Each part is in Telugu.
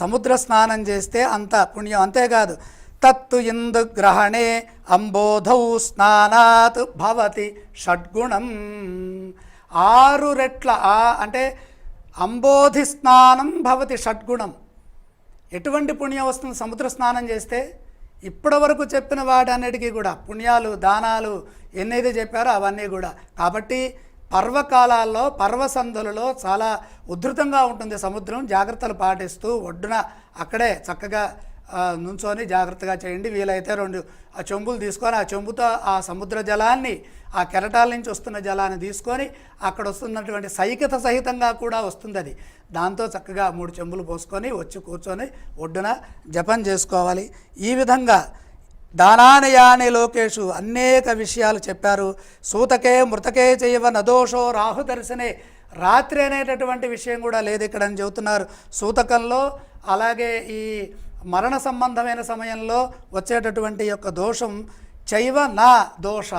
సముద్ర స్నానం చేస్తే అంత పుణ్యం అంతేకాదు. తత్తు ఇందు గ్రహణే అంబోధౌ స్నానాత్ భవతి షడ్గుణం. ఆరు రెట్ల అంటే అంబోధి స్నానం భవతి షడ్గుణం. ఎటువంటి పుణ్యం వస్తుంది సముద్ర స్నానం చేస్తే? ఇప్పటివరకు చెప్పిన వాడన్నిటికీ కూడా పుణ్యాలు దానాలు ఎన్నైతే చెప్పారో అవన్నీ కూడా. కాబట్టి పర్వకాలాల్లో పర్వసంధులలో చాలా ఉధృతంగా ఉంటుంది సముద్రం. జాగ్రత్తలు పాటిస్తూ ఒడ్డున అక్కడే చక్కగా నుంచొని జాగ్రత్తగా చేయండి. వీలైతే రెండు ఆ చెంబులు తీసుకొని ఆ చెంబుతో ఆ సముద్ర జలాన్ని ఆ కెరటాల నుంచి వస్తున్న జలాన్ని తీసుకొని అక్కడ వస్తున్నటువంటి సైకత సహితంగా కూడా వస్తుంది అది దాంతో చక్కగా మూడు చెంబులు పోసుకొని వచ్చి కూర్చొని ఒడ్డున జపం చేసుకోవాలి. ఈ విధంగా దానానయాని లోకేషు అనేక విషయాలు చెప్పారు. సూతకే మృతకే చేయవ నదోషో రాహు దర్శనే. రాత్రి అనేటటువంటి విషయం కూడా లేదు ఇక్కడ అని చెబుతున్నారు. సూతకంలో అలాగే ఈ మరణ సంబంధమైన సమయంలో వచ్చేటటువంటి యొక్క దోషం చైవ నా దోష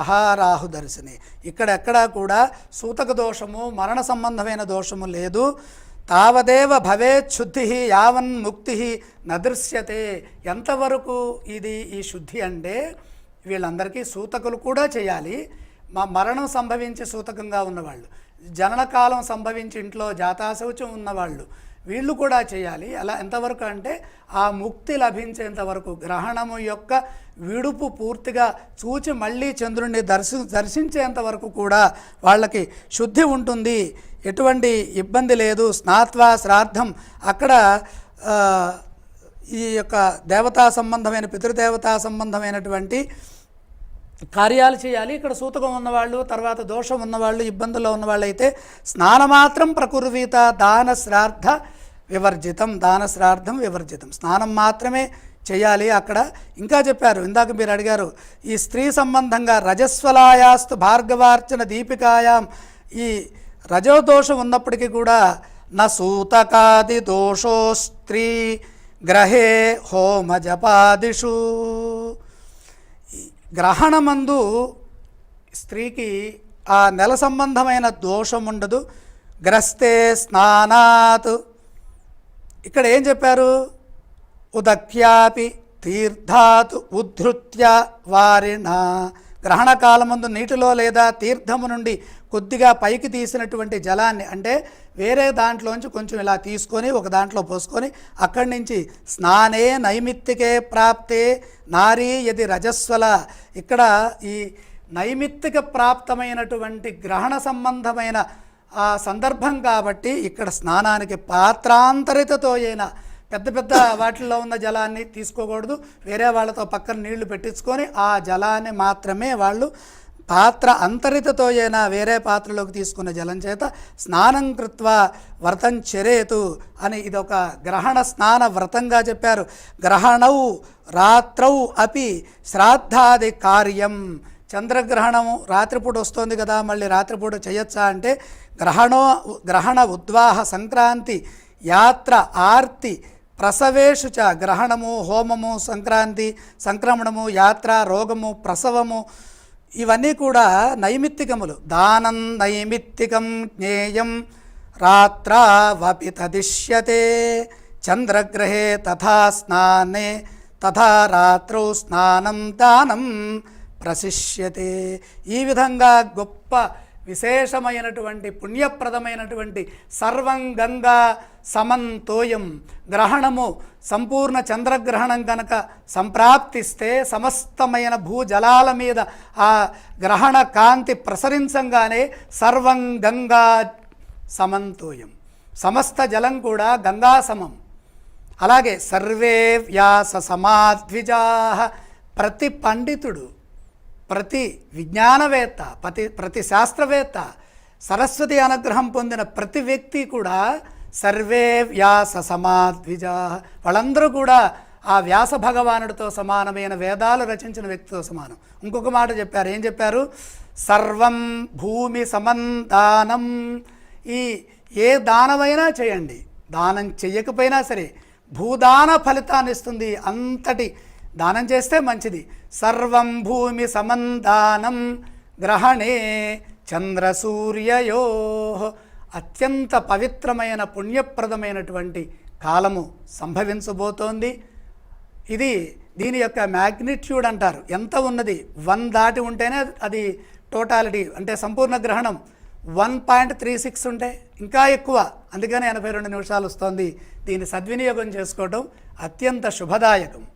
రాహుదర్శిని ఇక్కడెక్కడా కూడా సూతక దోషము మరణ సంబంధమైన దోషము లేదు. తావదేవ భవేత్ శుద్ధి యావన్ ముక్తి నదృశ్యతే ఎంతవరకు ఇది ఈ శుద్ధి అంటే వీళ్ళందరికీ సూతకులు కూడా చేయాలి. మా మరణం సంభవించి సూతకంగా ఉన్నవాళ్ళు జనన కాలం సంభవించి ఇంట్లో జాతాశౌచం ఉన్నవాళ్ళు వీళ్ళు కూడా చేయాలి. అలా ఎంతవరకు అంటే ఆ ముక్తి లభించేంత వరకు గ్రహణము యొక్క విడుపు పూర్తిగా చూచి మళ్ళీ చంద్రుణ్ణి దర్శి దర్శించేంత వరకు కూడా వాళ్ళకి శుద్ధి ఉంటుంది. ఎటువంటి ఇబ్బంది లేదు. స్నాత్వా శ్రాద్ధం అక్కడ ఈ యొక్క దేవతా సంబంధమైన పితృదేవతా సంబంధమైనటువంటి కార్యాలు చేయాలి. ఇక్కడ సూతకం ఉన్నవాళ్ళు తర్వాత దోషం ఉన్నవాళ్ళు ఇబ్బందుల్లో ఉన్నవాళ్ళు అయితే స్నానమాత్రం ప్రకుర్వీత దాన శ్రార్థ వివర్జితం దాన శ్రార్థం వివర్జితం. స్నానం మాత్రమే చేయాలి అక్కడ. ఇంకా చెప్పారు ఇందాక మీరు అడిగారు ఈ స్త్రీ సంబంధంగా రజస్వలాయాస్తు భార్గవార్చన దీపికాయాం. ఈ రజోదోషం ఉన్నప్పటికీ కూడా న సూతకాది దోషో స్త్రీ గ్రహే హోమ జపాదిషు గ్రహణమందు స్త్రీకి ఆ నెల సంబంధమైన దోషం ఉండదు గ్రస్తే స్నానాత్. ఇక్కడ ఏం చెప్పారు? ఉదక్యాపి తీర్థాత్ ఉద్ధృత్య వారిణ. గ్రహణ కాలమందు నీటిలో లేదా తీర్థము నుండి కొద్దిగా పైకి తీసినటువంటి జలాన్ని అంటే వేరే దాంట్లోంచి కొంచెం ఇలా తీసుకొని ఒక దాంట్లో పోసుకొని అక్కడి నుంచి స్నానే నైమిత్తికే ప్రాప్తే నారీ యది రజస్వల. ఇక్కడ ఈ నైమిత్తిక ప్రాప్తమైనటువంటి గ్రహణ సంబంధమైన ఆ సందర్భం కాబట్టి ఇక్కడ స్నానానికి పాత్రాంతరితతో అయినా పెద్ద పెద్ద వాటిల్లో ఉన్న జలాన్ని తీసుకోకూడదు. వేరే వాళ్ళతో పక్కన నీళ్ళు పెట్టించుకొని ఆ జలాన్ని మాత్రమే వాళ్ళు పాత్ర అంతరితతో అయినా వేరే పాత్రలోకి తీసుకున్న జలం చేత స్నానం కృత్వా వ్రతం చెరేతు అని ఇదొక గ్రహణ స్నాన వ్రతంగా చెప్పారు. గ్రహణౌ రాత్రౌ అపి శ్రాద్ధాది కార్యం. చంద్రగ్రహణము రాత్రిపూట వస్తుంది కదా మళ్ళీ రాత్రిపూట చేయొచ్చా అంటే గ్రహణో గ్రహణ ఉద్వాహ సంక్రాంతి యాత్ర ఆర్తి ప్రసవేషు చ గ్రహణము హోమము సంక్రాంతి సంక్రమణము యాత్ర రోగము ప్రసవము ఇవన్నీ కూడా నైమిత్తికములు. దానం నైమిత్తికం జ్ఞేయం రాత్రావపి తదిష్యతే చంద్రగ్రహే తథా స్నానే తథా రాత్రౌ స్నానం దానం ప్రశిష్యతే. ఈ విధంగా గొప్ప విశేషమైనటువంటి పుణ్యప్రదమైనటువంటి సర్వం గంగా సమంతోయం. గ్రహణము సంపూర్ణ చంద్రగ్రహణం కనుక సంప్రాప్తిస్తే సమస్తమైన భూజలాల మీద ఆ గ్రహణ కాంతి ప్రసరించంగానే సర్వం గంగా సమంతోయం. సమస్త జలం కూడా గంగా సమం. అలాగే సర్వే వ్యాస సమాద్విజా ప్రతి పండితుడు ప్రతి విజ్ఞానవేత్త ప్రతి ప్రతి శాస్త్రవేత్త సరస్వతి అనుగ్రహం పొందిన ప్రతి వ్యక్తి కూడా సర్వే వ్యాస సమాద్విజ. వాళ్ళందరూ కూడా ఆ వ్యాస భగవానుడితో సమానమైన వేదాలు రచించిన వ్యక్తితో సమానం. ఇంకొక మాట చెప్పారు. ఏం చెప్పారు? సర్వం భూమి సమందానం ఈ ఏ దానమైనా చేయండి. దానం చెయ్యకపోయినా సరే భూదాన ఫలితాన్ని ఇస్తుంది అంతటి దానం చేస్తే మంచిది. సర్వం భూమి సమందానం గ్రహణే చంద్రసూర్యయో. అత్యంత పవిత్రమైన పుణ్యప్రదమైనటువంటి కాలము సంభవించబోతోంది. ఇది దీని యొక్క మ్యాగ్నిట్యూడ్ అంటారు. ఎంత ఉన్నది? వన్ దాటి ఉంటేనే అది టోటాలిటీ అంటే సంపూర్ణ గ్రహణం. వన్ పాయింట్ త్రీ సిక్స్ ఉంటే ఇంకా ఎక్కువ. అందుకనే ఎనభై రెండు నిమిషాలు వస్తోంది. దీన్ని సద్వినియోగం చేసుకోవడం అత్యంత శుభదాయకం.